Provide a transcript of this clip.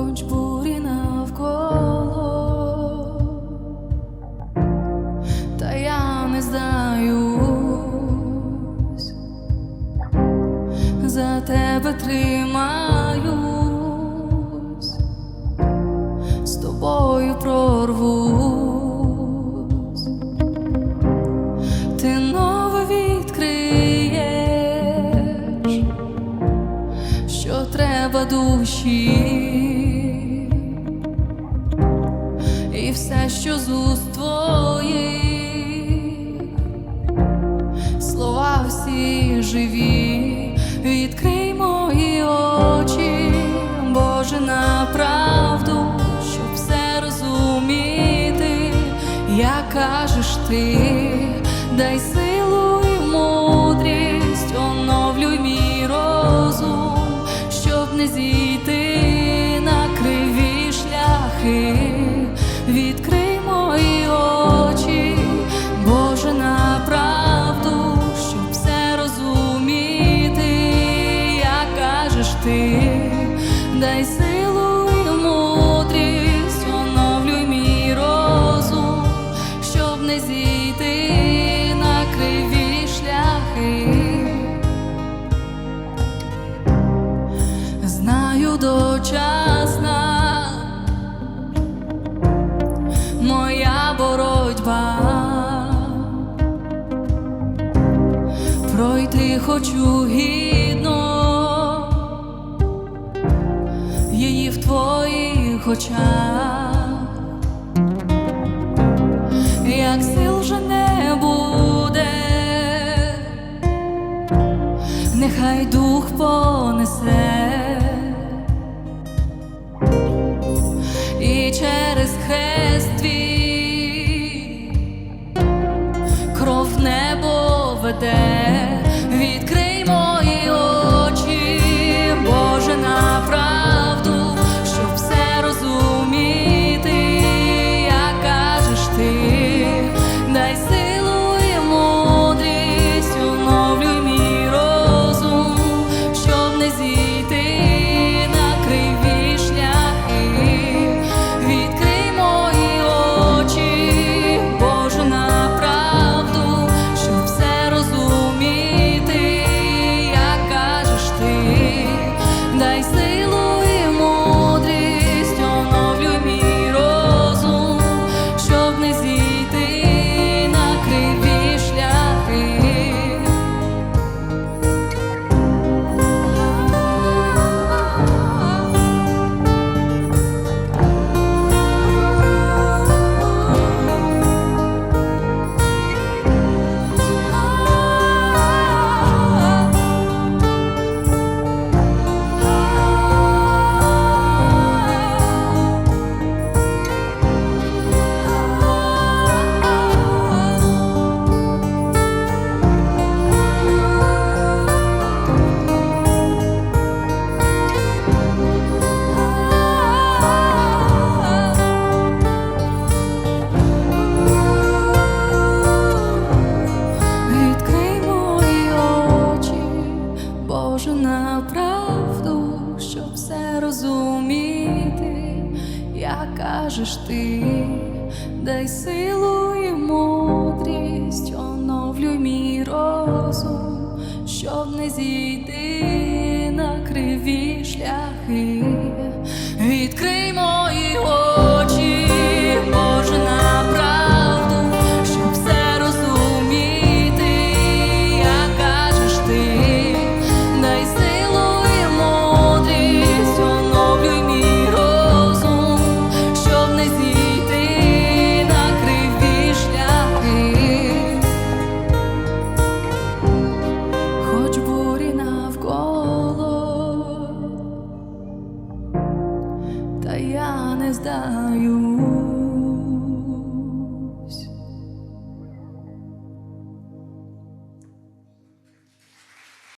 хоч бурі навколо, та я не здаюсь, за тебе тримаюсь, з тобою прорвусь, ти нове відкриєш що треба душі, все, що з уст твоїх, слова всі живі, відкрий мої очі, Боже, на правду, щоб все розуміти, як кажеш ти, дай силу і мудрість, оновлюй мій розум, щоб не зійти Знаю дочасна. Моя боротьба, пройти хочу гідно. Її в твоїх очах, як сил вже не буде. Нехай дух понесе через хрест Кажеш ти, дай силу і мудрість, оновлюй мій розум, щоб не зійти на криві шляхи. Та я не здаюсь.